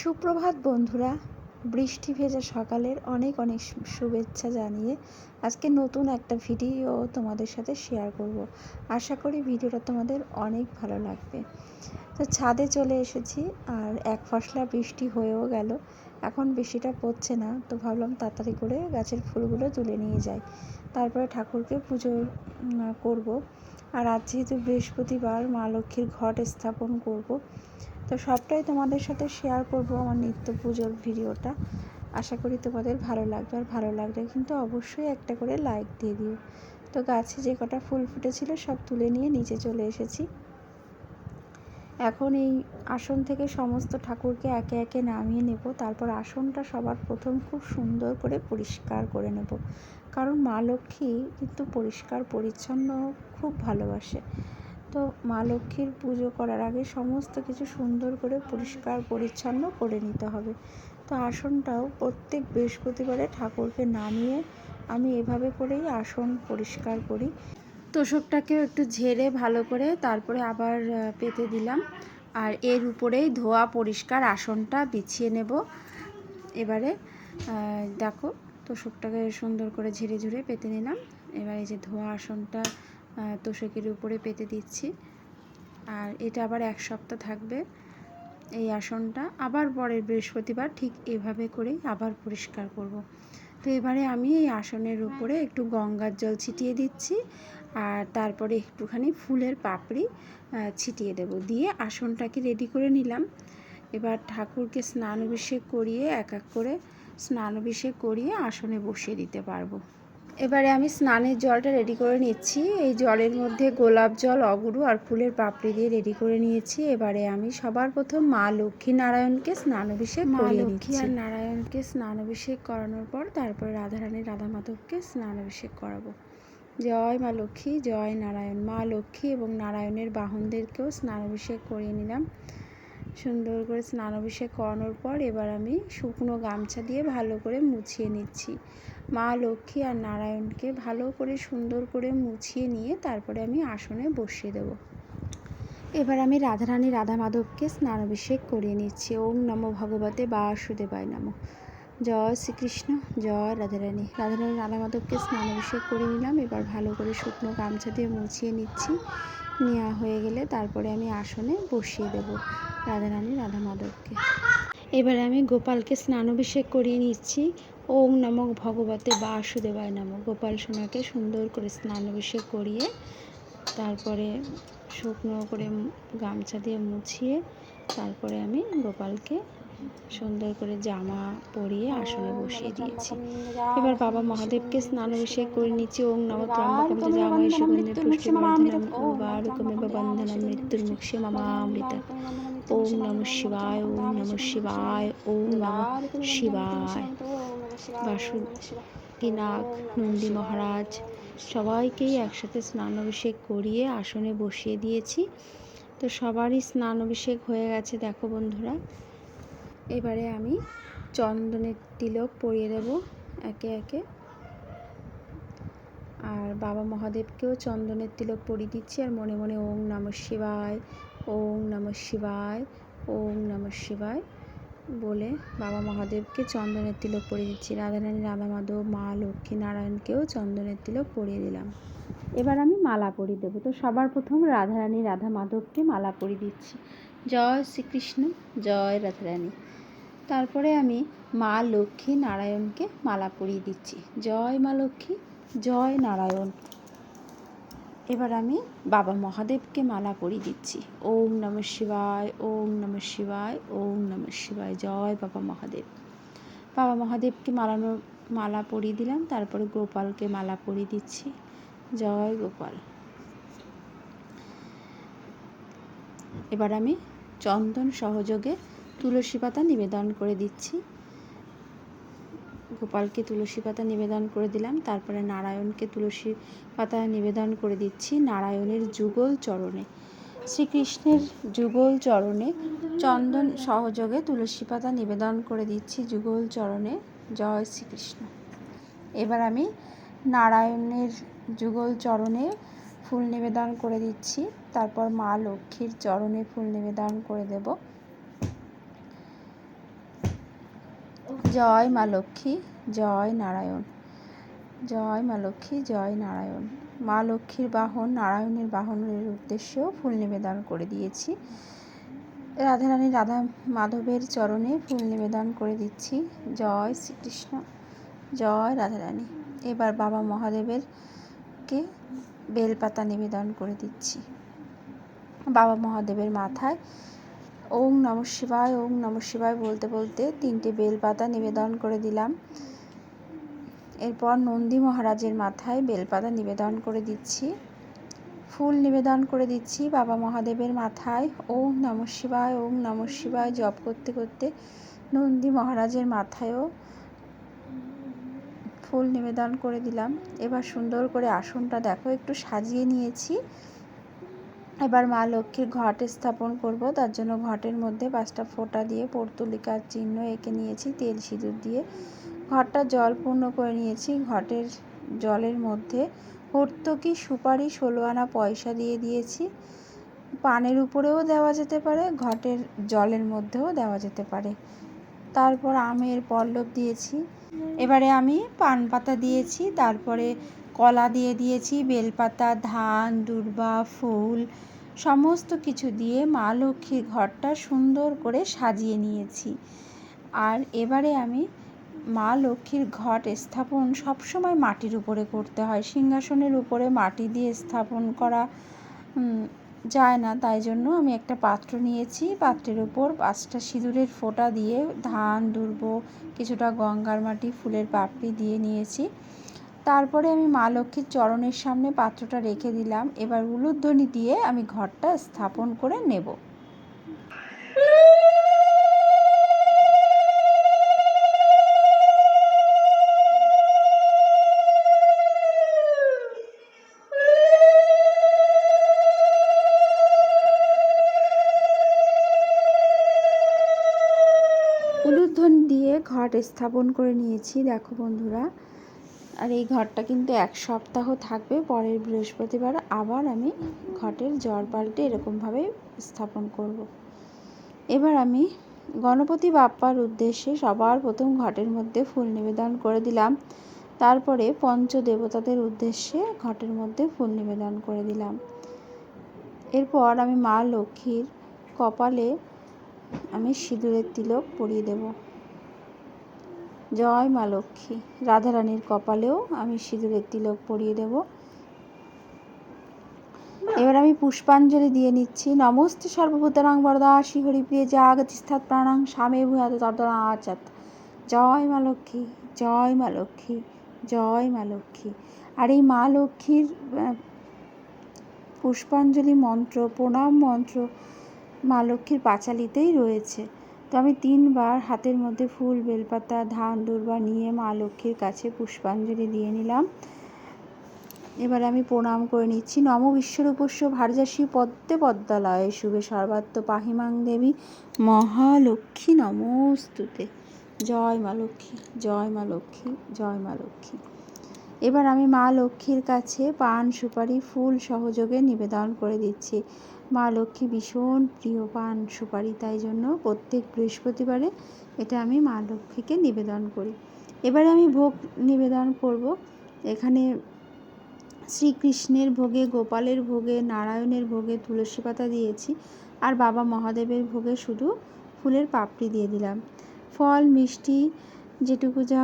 সুপ্রভাত বন্ধুরা, বৃষ্টি ভেজা সকালের অনেক অনেক শুভেচ্ছা জানিয়ে আজকে নতুন একটা ভিডিও তোমাদের সাথে শেয়ার করব। আশা করি ভিডিওটা তোমাদের অনেক ভালো লাগবে। তো ছাদে চলে এসেছি আর এক ফসলা বৃষ্টি হয়েও গেল। এখন বৃষ্টিটা পড়ছে না, তো ভাবলাম তাড়াতাড়ি করে গাছের ফুলগুলো তুলে নিয়ে যাই। তারপরে ঠাকুরকে পুজো করব। আর আজ যেহেতু বৃহস্পতিবার, মা লক্ষ্মীর ঘট স্থাপন করব। তো সবটাই তোমাদের সাথে শেয়ার করব আমার নিত্য পুজোর ভিডিওটা আশা করি তোমাদের ভালো লাগবে আর ভালো লাগলে কিন্তু অবশ্যই একটা করে লাইক দিয়ে দিও। তো গাছে যে কটা ফুল ফুটেছিল সব তুলে নিয়ে নিচে চলে এসেছি। এখন এই আসন থেকে সমস্ত ঠাকুরকে একে একে নামিয়ে নেব। তারপর আসনটা সবার প্রথম খুব সুন্দর করে পরিষ্কার করে নেব। কারণ মা লক্ষ্মী কিন্তু পরিষ্কার, পরিচ্ছন্ন খুব ভালোবাসে। তো মা লক্ষ্মীর পুজো করার আগে সমস্ত কিছু সুন্দর করে পরিষ্কার, পরিচ্ছন্ন করে নিতে হবে। তো আসনটাও প্রত্যেক বৃহস্পতিবারে ঠাকুরকে নামিয়ে আমি এভাবে করেই আসন পরিষ্কার করি। তোষকটাকেও একটু ঝেড়ে ভালো করে তারপরে আবার পেতে দিলাম। আর এর উপরেই ধোয়া পরিষ্কার আসনটা বিছিয়ে নেব। এবারে দেখো, তোষকটাকে সুন্দর করে ঝেড়ে ঝুড়ে পেতে নিলাম এবার এই যে ধোয়া আসনটা তোষকের উপরে পেতে দিচ্ছি। আর এটা আবার এক সপ্তাহ থাকবে এই আসনটা। আবার পরের বৃহস্পতিবার ঠিক এভাবে করেই আবার পরিষ্কার করব। তো এবারে আমি এই আসনের উপরে একটু গঙ্গার জল ছিটিয়ে দিচ্ছি আর তারপরে একটুখানি ফুলের পাপড়ি ছিটিয়ে দেব। দিয়ে আসনটাকে রেডি করে নিলাম। এবার ঠাকুরকে স্নান অভিষেক করিয়ে এক এক করে স্নান অভিষেক করিয়ে আসনে বসিয়ে দিতে পারব। এবারে আমি স্নানের জলটা রেডি করে নিচ্ছি। এই জলের মধ্যে গোলাপ জল অগুরু আর ফুলের পাপড়ি দিয়ে রেডি করে নিয়েছি। এবারে আমি সবার প্রথম মা লক্ষ্মী নারায়ণকে স্নান অভিষেক মা লক্ষ্মী আর নারায়ণকে স্নান অভিষেক করানোর পর তারপরে রাধারানী রাধা মাধবকে স্নান অভিষেক করাবো। জয় মা লক্ষ্মী জয় নারায়ণ। মা লক্ষ্মী এবং নারায়ণের বাহনদেরকেও স্নান অভিষেক করিয়ে নিলাম। সুন্দর করে স্নান অভিষেক করানোর পর এবার আমি শুকনো গামছা দিয়ে ভালো করে মুছিয়ে নিচ্ছি। মা লক্ষ্মী আর নারায়ণকে ভালো করে সুন্দর করে মুছিয়ে নিয়ে তারপরে আমি আসনে বসিয়ে দেব। এবার আমি রাধারানী রাধা মাধবকে স্নান অভিষেক করিয়ে নিচ্ছি। ওম নমো ভগবতে বাসুদেবায় নমঃ। জয় শ্রীকৃষ্ণ, জয় রাধারানী। রাধারানী রাধা মাধবকে স্নান অভিষেক করে নিলাম। এবার ভালো করে শুকনো গামছা দিয়ে মুছিয়ে নিচ্ছি। নেওয়া হয়ে গেলে তারপরে আমি আসনে বসিয়ে দেব রাধারানী রাধা মাধবকে এবারে আমি গোপালকে স্নান অভিষেক করিয়ে নিচ্ছি। ওম নামক ভগবতে বাসুদেবায় নামক গোপাল সোনাকে সুন্দর করে স্নান অভিষেক করিয়ে তারপরে শুকনো করে গামছা দিয়ে মুছিয়ে তারপরে আমি গোপালকে সুন্দর করে জামা পরিয়ে আসনে বসিয়ে দিয়েছি এবার বাবা মহাদেবকে স্নান অভিষেক করে নিচ্ছি ওম নম ত্রম্বকম জামাই সুগন্ধে পুষ্টি বর্ধনম বারুকমেব বন্ধনম মৃত্যুর মুক্ষে মামামৃত ওম নম শিবায় ওম নম শিবায় ওম নম শিবায় বাসুকিনাগ নন্দী মহারাজ সবাইকেই একসাথে স্নান অভিষেক করিয়ে আসনে বসিয়ে দিয়েছি তো সবারই স্নান অভিষেক হয়ে গেছে দেখো বন্ধুরা এবারে আমি চন্দনের তিলক পরিয়ে দেব একে একে। আর বাবা মহাদেবকেও চন্দনের তিলক পরিয়ে দিচ্ছি। আর মনে মনে ওম নম শিবায় ওম নম শিবায় ওম নম শিবায় বলে বাবা মহাদেবকে চন্দনের তিলক পরিয়ে দিচ্ছি। রাধারানী রাধা মাধব মা, লক্ষ্মী নারায়ণকেও চন্দনের তিলক পরিয়ে দিলাম। এবার আমি মালা পরিয়ে দেবো। তো সবার প্রথম রাধারানী রাধা মাধবকে মালা পরিয়ে দিচ্ছি। জয় শ্রীকৃষ্ণ, জয় রাধারানী। তারপরে আমি মা লক্ষ্মী নারায়ণকে মালা পরিয়ে দিচ্ছি। জয় মা লক্ষ্মী, জয় নারায়ণ। এবার আমি বাবা মহাদেবকে মালা পরিয়ে দিচ্ছি। ওম নম শিবায়, ওম নম শিবায়, ওম নম শিবায়। জয় বাবা মহাদেব। বাবা মহাদেবকে মালানো, মালা পরিয়ে দিলাম, তারপরে গোপালকে মালা পরিয়ে দিচ্ছি। জয় গোপাল। এবার আমি চন্দন সহযোগে তুলসী পাতা নিবেদন করে দিচ্ছি। গোপালকে তুলসী পাতা নিবেদন করে দিলাম। তারপরে নারায়ণকে তুলসী পাতা নিবেদন করে দিচ্ছি নারায়ণের যুগল চরণে। শ্রীকৃষ্ণের যুগল চরণে চন্দন সহযোগে তুলসী পাতা নিবেদন করে দিচ্ছি যুগল চরণে। জয় শ্রীকৃষ্ণ। এবার আমি নারায়ণের যুগল চরণে ফুল নিবেদন করে দিচ্ছি। তারপর মা লক্ষ্মীর চরণে ফুল নিবেদন করে দেব। জয় মা লক্ষ্মী, জয় নারায়ণ। জয় মা লক্ষ্মী, জয় নারায়ণ। মা লক্ষ্মীর বাহন নারায়ণের বাহনের উদ্দেশ্যেও ফুল নিবেদন করে দিয়েছি। রাধারানী রাধা মাধবের চরণে ফুল নিবেদন করে দিচ্ছি। জয় শ্রীকৃষ্ণ, জয় রাধারানী এবার বাবা মহাদেবেরকে বেলপাতা নিবেদন করে দিচ্ছি। বাবা মহাদেবের মাথায় ওম নম শিবায়, ওম নম শিবায় বলতে বলতে তিনটে বেলপাতা নিবেদন করে দিলাম। এরপর নন্দী মহারাজের মাথায় বেলপাতা নিবেদন করে দিচ্ছি। ফুল নিবেদন করে দিচ্ছি বাবা মহাদেবের মাথায়। ওম নম শিবায়, ওম নম শিবায় জপ করতে করতে নন্দী মহারাজের মাথায়ও ফুল নিবেদন করে দিলাম। এবার সুন্দর করে আসনটা দেখো, একটু সাজিয়ে নিয়েছি। এবার মা লক্ষ্মীর ঘট স্থাপন করব। তার জন্য ঘটের মধ্যে পাঁচটা ফোঁটা দিয়ে পর্তুলিকার চিহ্ন এঁকে নিয়েছি, তেল সিঁদুর দিয়ে। ঘরটা জল পূর্ণ করে নিয়েছি। ঘটের জলের মধ্যে হর্তকি সুপারি ষোলো আনা পয়সা দিয়ে দিয়েছি। পানের উপরেও দেওয়া যেতে পারে, ঘটের জলের মধ্যেও দেওয়া যেতে পারে। তারপর আমের পল্লব দিয়েছি। এবারে আমি পান পাতা দিয়েছি, তারপরে কলা দিয়ে দিয়েছি, বেলপাতা, ধান, দুর্বা, ফুল সমস্ত কিছু দিয়ে মা লক্ষ্মীর ঘরটা সুন্দর করে সাজিয়ে নিয়েছি। আর এবারে আমি মা লক্ষ্মীর ঘট স্থাপন সবসময় মাটির উপরে করতে হয়। সিংহাসনের উপরে মাটি দিয়ে স্থাপন করা যায় না। তাই জন্য আমি একটা পাত্র নিয়েছি। পাত্রের উপর পাঁচটা সিঁদুরের ফোঁটা দিয়ে ধান, দুর্ব, কিছুটা গঙ্গার মাটি, ফুলের পাপড়ি দিয়ে নিয়েছি। তারপরে আমি মা লক্ষ্মীর চরণের সামনে পাত্রটা রেখে দিলাম। এবার উলুধ্বনি দিয়ে আমি ঘরটা স্থাপন করে নেব। উলুধ্বনি দিয়ে ঘট স্থাপন করে নিয়েছি। দেখো বন্ধুরা আর এই ঘরটা কিন্তু এক সপ্তাহ থাকবে, পরের বৃহস্পতিবার আবার আমি ঘটের জ্বর পাল্টে এরকমভাবে স্থাপন করব। এবার আমি গণপতি বাপ্পার উদ্দেশ্যে সবার প্রথম ঘটের মধ্যে ফুল নিবেদন করে দিলাম। তারপরে পঞ্চ দেবতাদের উদ্দেশ্যে ঘটের মধ্যে ফুল নিবেদন করে দিলাম। এরপর আমি মা লক্ষ্মীর কপালে আমি সিঁদুরের তিলক পরিয়ে দেবো। জয় মা লক্ষ্মী। রাধারানীর কপালেও আমি সিঁদুরের তিলক পরিয়ে দেব। এবার আমি পুষ্পাঞ্জলি দিয়ে নিচ্ছি। নমস্তে সর্বভূতানাং বরদা শ্রীহরিপ্রিয় জাগতিস্থাত প্রাণাং স্বামী ভূয়াত তর্দনা আচাত জয় মা লক্ষ্মী, জয় মা লক্ষ্মী, জয় মা লক্ষ্মী। আর এই মা লক্ষ্মীর পুষ্পাঞ্জলি মন্ত্র, প্রণাম মন্ত্র মা লক্ষ্মীর পাঁচালিতেই রয়েছে। তো আমি তিনবার হাতের মধ্যে ফুল, বেলপাতা, ধান দুর্বা নিয়ে মা লক্ষ্মীর কাছে পুষ্পাঞ্জলি দিয়ে নিলাম। এবার আমি প্রণাম করে নিচ্ছি। নম বিশ্বরূপস্য ভারজাসী পদ্মে পদ্মালয়ে। শুভে সর্বাত্ম পাহিমাং দেবী। মহালক্ষ্মী, নমস্তুতে। জয় মা লক্ষ্মী, জয় মা লক্ষ্মী, জয় মা লক্ষ্মী। এবার আমি মা লক্ষ্মীর কাছে পান, সুপারি, ফুল সহযোগে নিবেদন করে দিচ্ছি। মা লক্ষ্মী ভীষণ প্রিয় পান সুপারি, তাই জন্য প্রত্যেক বৃহস্পতিবারে এটা আমি মা লক্ষ্মীকে নিবেদন করি। এবারে আমি ভোগ নিবেদন করব। এখানে শ্রীকৃষ্ণের ভোগে, গোপালের ভোগে, নারায়ণের ভোগে তুলসী পাতা দিয়েছি আর বাবা মহাদেবের ভোগে শুধু ফুলের পাপড়ি দিয়ে দিলাম। ফল, মিষ্টি, যেটুকু যা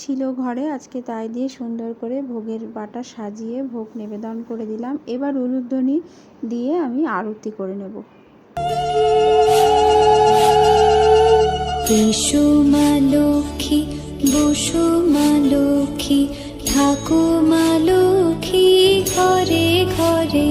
ছিল ঘরে আজকে তাই দিয়ে সুন্দর করে ভোগের বাটা সাজিয়ে ভোগ নিবেদন করে দিলাম। এবার উলুধ্বনি দিয়ে আমি আরতি করে নেব। এসো মা লক্ষ্মী বসো মা লক্ষ্মী থাকো মা লক্ষ্মী ঘরে ঘরে।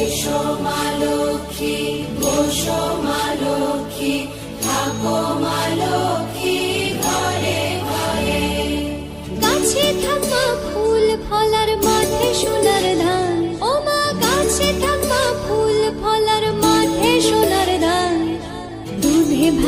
এসো মা লক্ষ্মী বসো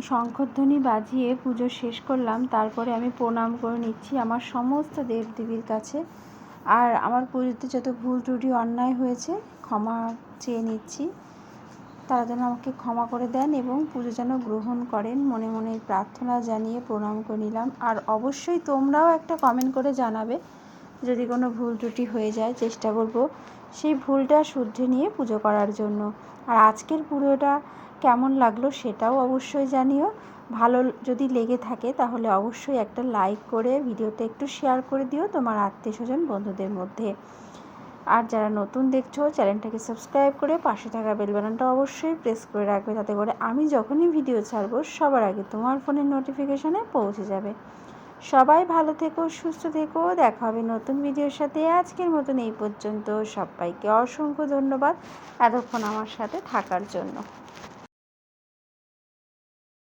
শঙ্খধ্বনি বাজিয়ে পুজো শেষ করলাম। তারপরে আমি প্রণাম করে নিচ্ছি আমার সমস্ত দেবদেবীর কাছে। আর আমার পুজোতে যত ভুল ত্রুটি, অন্যায় হয়েছে, ক্ষমা চেয়ে নিচ্ছি। তারা যেন আমাকে ক্ষমা করে দেন এবং পুজো যেন গ্রহণ করেন। মনে মনে প্রার্থনা জানিয়ে প্রণাম করে নিলাম। আর অবশ্যই তোমরাও একটা কমেন্ট করে জানাবে, যদি কোনো ভুল ত্রুটি হয়ে যায়, চেষ্টা করব সেই ভুলটা শুধরে নিয়ে পুজো করার জন্য। আর আজকের পুজোটা কেমন লাগল সেটাও অবশ্যই জানিও। ভালো যদি লেগে থাকে তাহলে অবশ্যই একটা লাইক করে ভিডিওটা একটু শেয়ার করে দিও তোমার আত্মীয় স্বজন বন্ধুদের মধ্যে। আর যারা নতুন দেখছ, চ্যানেলটাকে সাবস্ক্রাইব করে পাশে থাকা বেল বাটনটা অবশ্যই প্রেস করে রাখবে তাতে করে আমি যখনই ভিডিও ছাড়বো সবার আগে তোমার ফোনের নোটিফিকেশানে পৌঁছে যাবে। সবাই ভালো থেকো, সুস্থ থেকো, দেখা হবে নতুন ভিডিওর সাথে আজকের মতন এই পর্যন্ত। সবাইকে অসংখ্য ধন্যবাদ এতক্ষণ আমার সাথে থাকার জন্য।